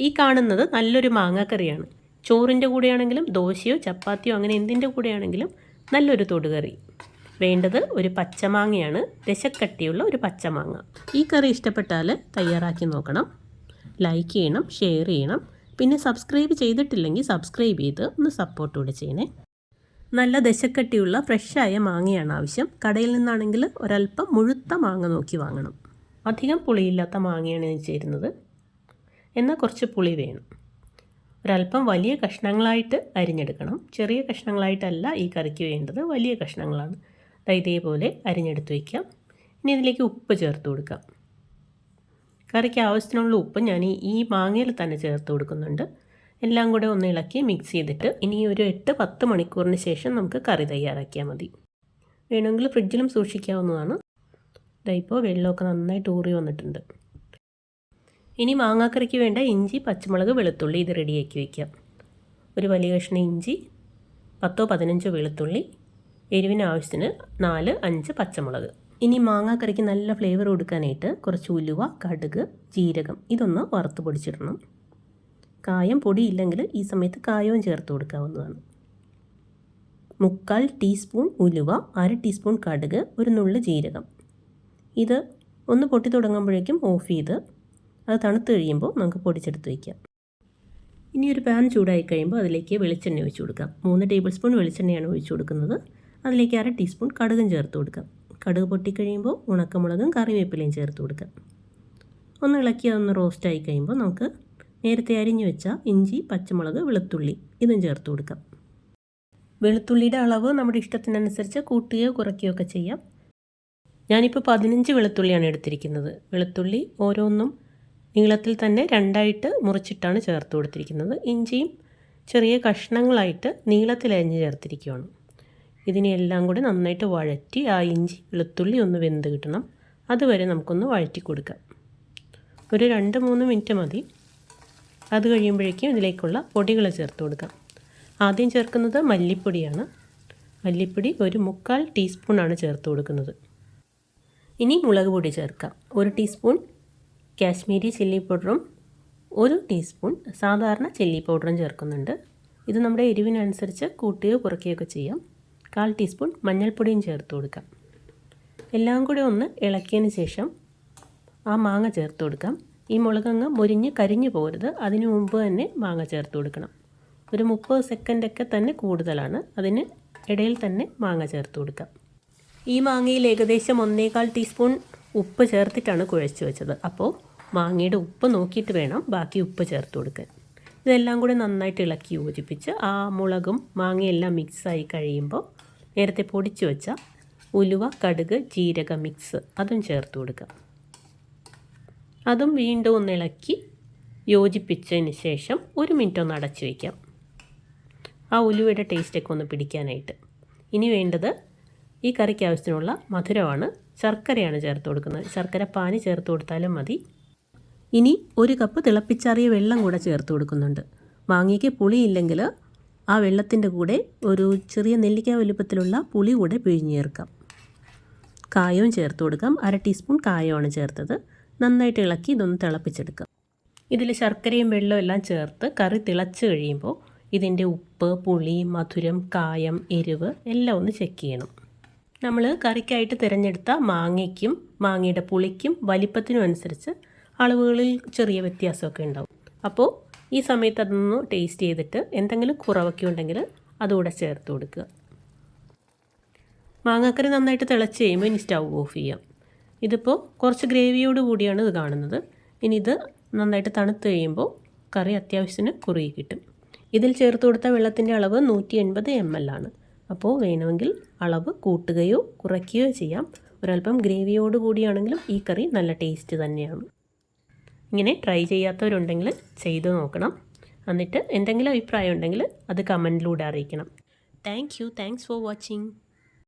ഈ കാണുന്നത് നല്ലൊരു മാങ്ങാക്കറിയാണ്. ചോറിന്റെ കൂടെയാണെങ്കിലും ദോശയോ ചപ്പാത്തിയോ അങ്ങനെ എന്തിന്റെ കൂടെയാണെങ്കിലും നല്ലൊരു തൊടുകറി. വേണ്ടത് ഒരു പച്ചമാങ്ങയാണ്. ദശക്കട്ടിയുള്ള ഒരു പച്ചമാങ്ങ. ഈ കറി ഇഷ്ടപ്പെട്ടാൽ തയ്യാറാക്കി നോക്കണം. ലൈക്ക് ചെയ്യണം ഷെയർ ചെയ്യണം. പിന്നെ സബ്സ്ക്രൈബ് ചെയ്തിട്ടില്ലെങ്കിൽ സബ്സ്ക്രൈബ് ചെയ്ത് ഒന്ന് സപ്പോർട്ട് കൂടെ ചെയ്യണേ. നല്ല ദശക്കട്ടിയുള്ള ഫ്രഷായ മാങ്ങയാണ് ആവശ്യം. കടയിൽ നിന്നാണെങ്കിൽ ഒരല്പം മുഴുത്ത മാങ്ങ നോക്കി വാങ്ങണം. അധികം പുളിയില്ലാത്ത മാങ്ങയാണ് ചേരുന്നത്. എന്നാൽ കുറച്ച് പുളി വേണം. ഒരല്പം വലിയ കഷ്ണങ്ങളായിട്ട് അരിഞ്ഞെടുക്കണം. ചെറിയ കഷ്ണങ്ങളായിട്ടല്ല ഈ കറിക്ക് വേണ്ടത് വലിയ കഷ്ണങ്ങളാണ്. ഇതേപോലെ അരിഞ്ഞെടുത്ത് വയ്ക്കാം. ഇനി ഇതിലേക്ക് ഉപ്പ് ചേർത്ത് കൊടുക്കാം. കറിക്ക് ആവശ്യത്തിനുള്ള ഉപ്പ് ഞാൻ ഈ മാങ്ങയിൽ തന്നെ ചേർത്ത് കൊടുക്കുന്നുണ്ട്. എല്ലാം കൂടെ ഒന്ന് ഇളക്കി മിക്സ് ചെയ്തിട്ട് ഇനി ഒരു എട്ട് പത്ത് മണിക്കൂറിന് ശേഷം നമുക്ക് കറി തയ്യാറാക്കിയാൽ മതി. വേണമെങ്കിൽ ഫ്രിഡ്ജിലും സൂക്ഷിക്കാവുന്നതാണ്. ഇതായിപ്പോൾ വെള്ളമൊക്കെ നന്നായിട്ട് ഊറി വന്നിട്ടുണ്ട്. ഇനി മാങ്ങാക്കറിക്ക് വേണ്ട ഇഞ്ചി പച്ചമുളക് വെളുത്തുള്ളി ഇത് റെഡിയാക്കി വയ്ക്കാം ഒരു വലിയ കഷ്ണം ഇഞ്ചി പത്തോ പതിനഞ്ചോ വെളുത്തുള്ളി എരിവിന് ആവശ്യത്തിന് നാല് അഞ്ച് പച്ചമുളക്. ഇനി മാങ്ങാക്കറിക്ക് നല്ല ഫ്ലേവർ കൊടുക്കാനായിട്ട് കുറച്ച് ഉലുവ കടുക് ജീരകം ഇതൊന്ന് വറുത്ത് പൊടിച്ചിടണം. കായം പൊടിയില്ലെങ്കിൽ ഈ സമയത്ത് കായവും ചേർത്ത് കൊടുക്കാവുന്നതാണ്. മുക്കാൽ ടീസ്പൂൺ ഉലുവ അര ടീസ്പൂൺ കടുക് ഒരു നുള്ളു ജീരകം. ഇത് ഒന്ന് പൊട്ടി തുടങ്ങുമ്പോഴേക്കും ഓഫ് ചെയ്ത് അത് തണുത്ത് കഴിയുമ്പോൾ നമുക്ക് പൊടിച്ചെടുത്ത് വയ്ക്കാം. ഇനി ഒരു പാൻ ചൂടായി കഴിയുമ്പോൾ അതിലേക്ക് വെളിച്ചെണ്ണ ഒഴിച്ചു കൊടുക്കാം. മൂന്ന് ടേബിൾ സ്പൂൺ വെളിച്ചെണ്ണയാണ് ഒഴിച്ചു കൊടുക്കുന്നത്. അതിലേക്ക് അര ടീസ്പൂൺ കടുകും ചേർത്ത് കൊടുക്കാം. കടുക് പൊട്ടിക്കഴിയുമ്പോൾ ഉണക്കമുളകും കറിവേപ്പിലയും ചേർത്ത് കൊടുക്കാം. ഒന്ന് ഇളക്കി അതൊന്ന് റോസ്റ്റായി കഴിയുമ്പോൾ നമുക്ക് നേരത്തെ അരിഞ്ഞു വെച്ച ഇഞ്ചി പച്ചമുളക് വെളുത്തുള്ളി ഇതും ചേർത്ത് കൊടുക്കാം. വെളുത്തുള്ളിയുടെ അളവ് നമ്മുടെ ഇഷ്ടത്തിനനുസരിച്ച് കൂട്ടുകയോ കുറയ്ക്കുകയോ ഒക്കെ ചെയ്യാം. ഞാനിപ്പോൾ പതിനഞ്ച് വെളുത്തുള്ളിയാണ് എടുത്തിരിക്കുന്നത്. വെളുത്തുള്ളി ഓരോന്നും നീളത്തിൽ തന്നെ രണ്ടായിട്ട് മുറിച്ചിട്ടാണ് ചേർത്ത് കൊടുത്തിരിക്കുന്നത്. ഇഞ്ചിയും ചെറിയ കഷ്ണങ്ങളായിട്ട് നീളത്തിൽ നീളത്തിലരിഞ്ഞ് ചേർത്തിരിക്കുകയാണ്. ഇതിനെല്ലാം കൂടി നന്നായിട്ട് വഴറ്റി ആ ഇഞ്ചി വെളുത്തുള്ളി ഒന്ന് വെന്ത് കിട്ടണം. അതുവരെ നമുക്കൊന്ന് വഴറ്റി കൊടുക്കാം. ഒരു രണ്ട് മൂന്ന് മിനിറ്റ് മതി. അത് കഴിയുമ്പോഴേക്കും ഇതിലേക്കുള്ള പൊടികൾ ചേർത്ത് കൊടുക്കാം. ആദ്യം ചേർക്കുന്നത് മല്ലിപ്പൊടിയാണ്. മല്ലിപ്പൊടി ഒരു മുക്കാൽ ടീസ്പൂണാണ് ചേർത്ത് കൊടുക്കുന്നത്. ഇനി മുളക് പൊടി ചേർക്കാം. ഒരു ടീസ്പൂൺ കാശ്മീരി ചില്ലി പൗഡറും ഒരു ടീസ്പൂൺ സാധാരണ ചില്ലി പൗഡറും ചേർക്കുന്നുണ്ട്. ഇത് നമ്മുടെ എരിവിനനുസരിച്ച് കൂട്ടുകയോ കുറയ്ക്കുകയൊക്കെ ചെയ്യാം. കാൽ ടീസ്പൂൺ മഞ്ഞൾപ്പൊടിയും ചേർത്ത് കൊടുക്കാം. എല്ലാം കൂടി ഒന്ന് ഇളക്കിയതിന് ശേഷം ആ മാങ്ങ ചേർത്ത് കൊടുക്കാം. ഈ മുളകങ്ങ് മുരിഞ്ഞ് കരിഞ്ഞു പോകരുത്. അതിനു മുമ്പ് തന്നെ മാങ്ങ ചേർത്ത് കൊടുക്കണം. ഒരു മുപ്പത് സെക്കൻഡൊക്കെ തന്നെ കൂടുതലാണ്. അതിന് ഇടയിൽ തന്നെ മാങ്ങ ചേർത്ത് കൊടുക്കാം. ഈ മാങ്ങയിൽ ഏകദേശം ഒന്നേകാൽ ടീസ്പൂൺ ഉപ്പ് ചേർത്തിട്ടാണ് കുഴച്ച് വെച്ചത്. അപ്പോൾ മാങ്ങയുടെ ഉപ്പ് നോക്കിയിട്ട് വേണം ബാക്കി ഉപ്പ് ചേർത്ത് കൊടുക്കാൻ. ഇതെല്ലാം കൂടി നന്നായിട്ട് ഇളക്കി യോജിപ്പിച്ച് ആ മുളകും മാങ്ങയെല്ലാം മിക്സായി കഴിയുമ്പോൾ നേരത്തെ പൊടിച്ചു വെച്ച ഉലുവ കടുക് ജീരക മിക്സ് അതും ചേർത്ത് കൊടുക്കുക അതും വീണ്ടും ഒന്ന് ഇളക്കി യോജിപ്പിച്ചതിന് ശേഷം ഒരു മിനിറ്റ് ഒന്ന് അടച്ചു വയ്ക്കാം ആ ഉലുവയുടെ ടേസ്റ്റൊക്കെ ഒന്ന് പിടിക്കാനായിട്ട്. ഇനി വേണ്ടത് ഈ കറിക്ക് ആവശ്യത്തിനുള്ള മധുരമാണ് ശർക്കരയാണ് ചേർത്ത് കൊടുക്കുന്നത്. ശർക്കര പാനി ചേർത്ത് കൊടുത്താലും മതി. ഇനി ഒരു കപ്പ് തിളപ്പിച്ചാറിയ വെള്ളം കൂടെ ചേർത്ത് കൊടുക്കുന്നുണ്ട്. മാങ്ങയ്ക്ക് പുളിയില്ലെങ്കിൽ ആ വെള്ളത്തിന്റെ കൂടെ ഒരു ചെറിയ നെല്ലിക്ക വലുപ്പത്തിലുള്ള പുളി കൂടെ പിഴിഞ്ഞ് ചേർക്കാം. കായവും ചേർത്ത് കൊടുക്കാം. അര ടീസ്പൂൺ കായമാണ് ചേർത്തത്. നന്നായിട്ട് ഇളക്കി ഇതൊന്ന് തിളപ്പിച്ചെടുക്കാം. ഇതിൽ ശർക്കരയും വെള്ളവും എല്ലാം ചേർത്ത് കറി തിളച്ച് കഴിയുമ്പോൾ ഇതിന്റെ ഉപ്പ് പുളി മധുരം കായം എരിവ് എല്ലാം ഒന്ന് ചെക്ക് ചെയ്യണം. നമ്മൾ കറിക്കായിട്ട് തിരഞ്ഞെടുത്ത മാങ്ങയ്ക്കും മാങ്ങയുടെ പുളിക്കും വലിപ്പത്തിനും അനുസരിച്ച് അളവുകളിൽ ചെറിയ വ്യത്യാസമൊക്കെ ഉണ്ടാവും. അപ്പോൾ ഈ സമയത്ത് അതൊന്ന് ടേസ്റ്റ് ചെയ്തിട്ട് എന്തെങ്കിലും കുറവൊക്കെ ഉണ്ടെങ്കിൽ അതുകൂടെ ചേർത്ത് കൊടുക്കുക. മാങ്ങാക്കറി നന്നായിട്ട് തിളച്ച് കഴിയുമ്പോൾ ഇനി സ്റ്റൗ ഓഫ് ചെയ്യാം. ഇതിപ്പോൾ കുറച്ച് ഗ്രേവിയോട് കൂടിയാണ് ഇത് കാണുന്നത്. ഇനി ഇത് നന്നായിട്ട് തണുത്ത് കഴിയുമ്പോൾ കറി അത്യാവശ്യത്തിന് കുറുകി കിട്ടും. ഇതിൽ ചേർത്ത് കൊടുത്ത വെള്ളത്തിന്റെ അളവ് നൂറ്റി എൺപത് എം എൽ ആണ്. അപ്പോൾ വേണമെങ്കിൽ അളവ് കൂട്ടുകയോ കുറയ്ക്കുകയോ ചെയ്യാം. ഒരല്പം ഗ്രേവിയോട് കൂടിയാണെങ്കിലും ഈ കറി നല്ല ടേസ്റ്റ് തന്നെയാണ്. ഇങ്ങനെ ട്രൈ ചെയ്യാത്തവരുണ്ടെങ്കിൽ ചെയ്തു നോക്കണം. എന്നിട്ട് എന്തെങ്കിലും അഭിപ്രായം ഉണ്ടെങ്കിൽ അത് കമന്റിലൂടെ അറിയിക്കണം. Thank you thanks for watching